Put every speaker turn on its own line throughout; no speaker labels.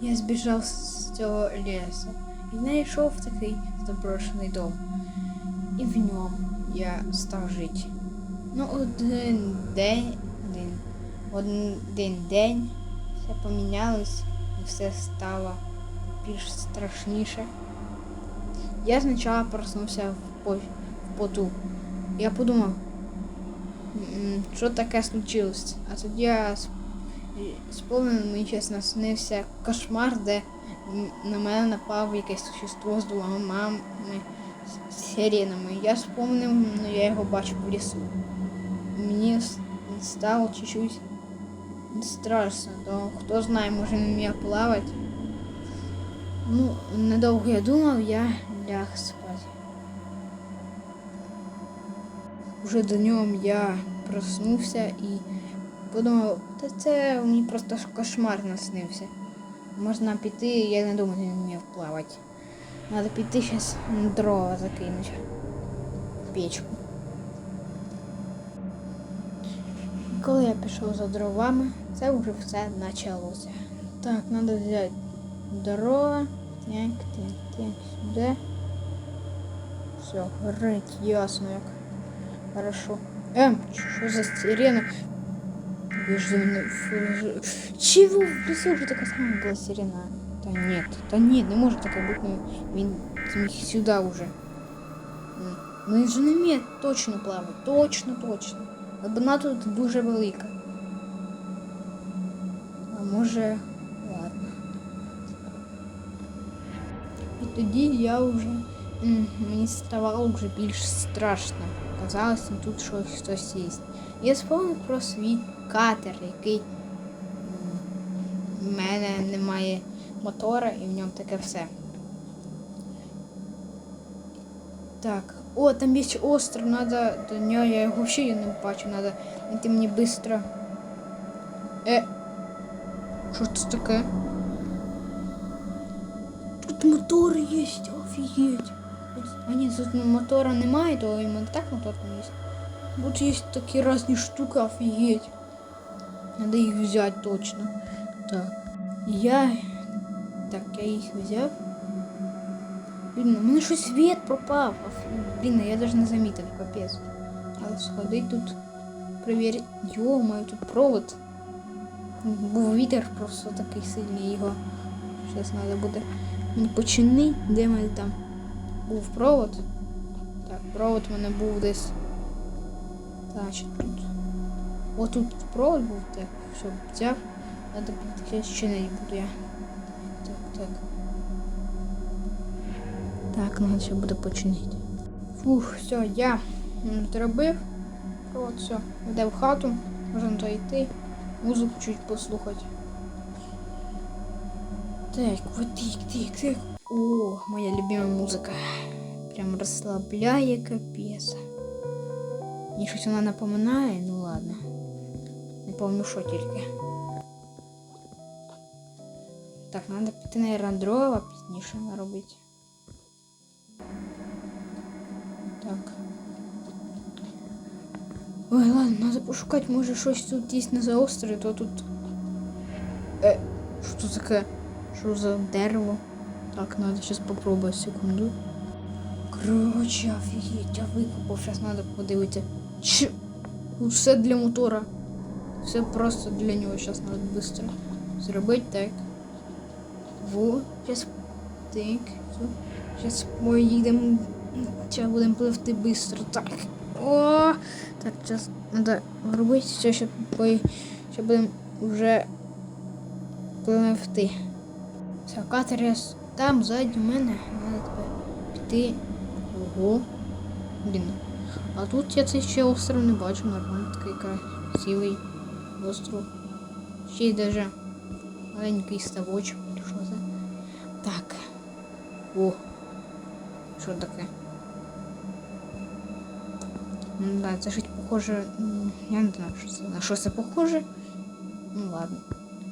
Я збіжав з цього лісу і знайшов такий заброшений дом. І в ньому я став жити. Ну, один день, один, один день все помінялось і все стало більш страшніше. Я спочатку проснувся в, по- в поту. Я подумав, «М, що таке случилось. А тоді я с- сповнений, мені чесно, снився кошмар, де на мене напав якесь существо з двома сиренами. Я спомнив, ну я його бачив в лісу. Мені стало чуть-чуть страшно, то хто знає, може не вміє плавати. Ну, недовго я думав, я ляг спати. Уже нього я проснувся і подумав, та це мені просто кошмар наснився. Можна піти, я не думаю, він вмів плавати. Надо піти зараз дрова закинути. Печку. Коли я пішов за дровами, це вже все почалося. Так, треба взяти дрова. Так, так, так, сюди. Все, горить, ясно як. Хорошо. Эм, что за сирена? Бежим. Чего? В лесу уже такая самая была сирена. Да нет, да нет, не может такая быть, ну, він зміг сюда уже. М, Ну він же не вміє точно плавати, точно, точно. Глибина тут дуже велика. А може, ладно. І тоді я вже м, мені ставало вже більш страшно. Казалось, ну, тут щось хтось є. Я спомнив про свій Катер, який в мене немає мотора і в ньому таке все. Так, о, там є остров, надо до нього, я його взагалі не бачу, надо знайти мені швидко. Е, що це таке? Тут мотор є, офігеть. А ні, тут мотора немає, то і так мотор там є. Тут є такі різні штуки, офігеть. Надо їх взяти точно. Так. Я. Так, я їх взяв. Блін, у мене щось світ пропав. Блін, я навіть не замітив, капець. Але сходить тут. Провірити. Йо-моє, тут провод. Був вітер просто такий сильний його. Зараз треба буде мені починити, де в мене там був провод. Так, провод у мене був десь. Значить тут. Ось тут провод був, так, все, взяв. Надо підключити буду я. Так, так. Так, надо ще буде починити. Фух, все, я зробив. Провод, все. Йде в хату, можна то йти. Музику чуть послухати. Так, вот тик, тик, тик. О, моя любимая музыка. Прям розслабляє капець. Мені щось вона напоминає, ну пам'ятаю, що тільки. Так, треба піти на дрова пізніше наробити. Так. Ой, ладно, треба пошукати, може щось тут є на заострові, то тут. Е, що це таке? Що за дерево? Так, надо сейчас попробовать секунду. Короче, офігеть, я викупав, зараз треба подивитися. Ч... Тут все для мотора. Все просто для нього. Зараз треба швидко зробити так. Во, зараз так. Все. Зараз поїдемо. Зараз будемо пливти швидко. Так. О! Так, зараз треба робити все, щоб, по... щоб будемо вже пливти. Все, катер там ззаді мене. Надо тепер піти. Ого. Блін. А тут я цей ще остров не бачу, нормально такий красивий остров. Ще й даже маленький ставочок. Що це? Так. О. Що таке? Ну да, це щось похоже. Я не знаю, що. На що це похоже. Ну ладно.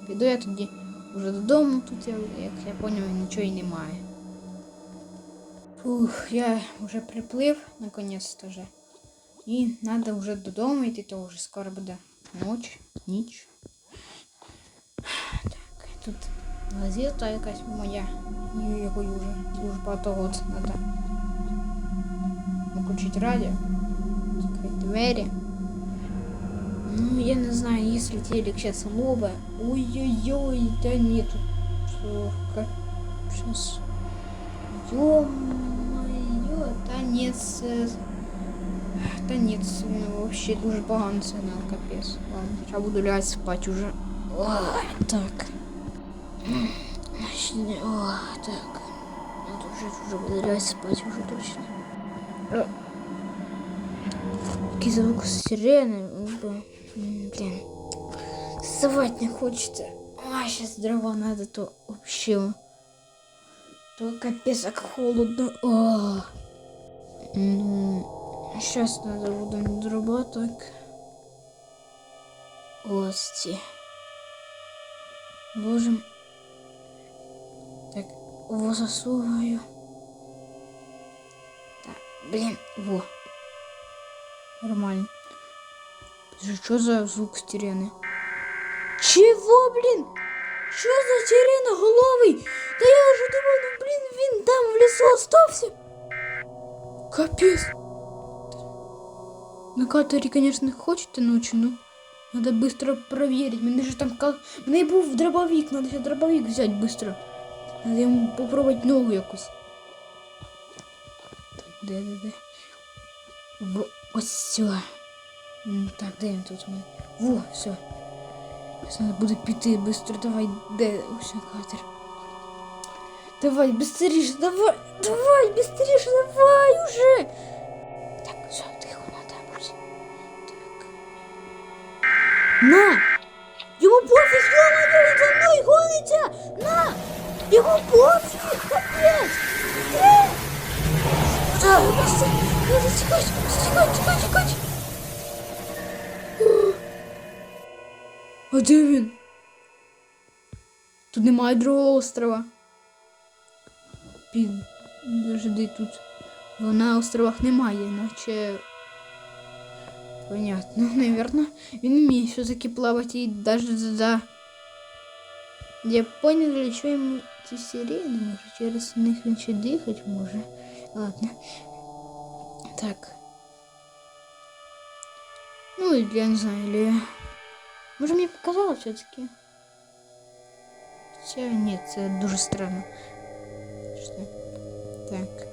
Піду я тоді вже додому, тут я, як я поняв, нічого і немає. Фух, я вже приплив наконець-то вже. І треба вже додому йти, то вже скоро буде ніч, ніч. Так, тут Газета якась моя. і Якою вже дуже багато год надо. Включить радіо. Закрыть двері. Ну, я не знаю, если телек сейчас новое. Ой-ой-ой, да нет. Только сейчас. Ё-моё, танец. э, Танец ну, вообще дуже погано це на капець. Ладно, я буду лягати спать уже. Ой, так. О, так. Надо вже вже буду лягати спать уже точно. Який звук сирени. Б- м, Блін. Вставать не хочется. А, сейчас дрова надо, то вообще. То капец, как холодно. О. Ну, сейчас надо буду дрова так. Гости. Ложим. Так, во засовываю. Так, блин, во. Нормально. Что за звук сирены? Чего, блин? Что за сирена головый? Да я уже думал, ну блин, він там в лесу остался. Капец. На катері, конечно, хочете ночью, но надо быстро проверить. Мене же там как... Мене був дробовик, надо ще дробовик взять быстро. Надо йому попробувати ногу якусь. Так, де, де, де? В... Ось сюди. М, Так, де він тут? у мене? Во, все. Зараз треба буде піти быстро. Давай, де ось катер. Давай, быстріше, давай, давай, быстріше, давай уже. На! Йому пофіг, ё-моё, він за мною гониться! На! Йому пофіг, капець! Е! Так, быстро, надо тікати, тікати, тікати, тікати. А де він? Тут немає другого острова. Підожди тут. Його на островах немає, наче. Понятно, наверное. Він вміє все-таки плавати і даже за. Я понял, для чого йому ці сирени, може, через них він ще дихати може. Ладно. Так. Ну, или я не знаю, или... Може мені показалось все-таки? Хоча ні, це дуже странно. Що? Так.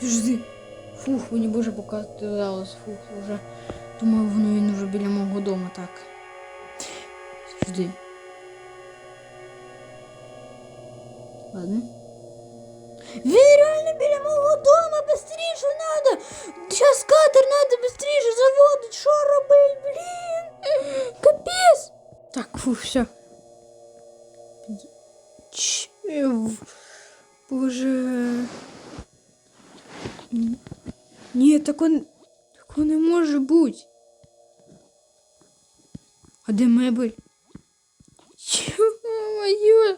Подожди. Фух, мені боже показалось. Фух, вже. Думаю, воно він уже біля мого дому, так. Подожди. Ладно. Він реально біля мого дома, быстріше надо. Сейчас катер надо быстріше заводить. Що робить, блін? Капець. Так, фу, все. Чев. Боже. Ні, тако, тако не може бути. А де мебель? Ё-моё!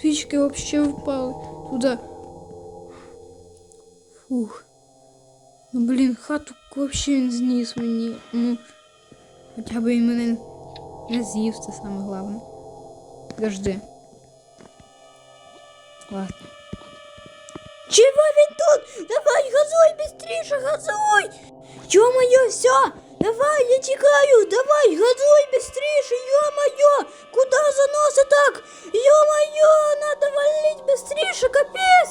Свічки вообще впали туда. Фух. Ну блін, хату вообще він зніс мені. Ну, хоча б він мене не з'їв, це саме головне. Подожди. Ладно. Чего він тут? Давай, газуй, быстріше, газуй! Ё-моё, все! Давай, я тікаю! Давай, газуй быстріше, ё-моё! Куда заносит так? Ё-моё, надо валить быстріше, капец!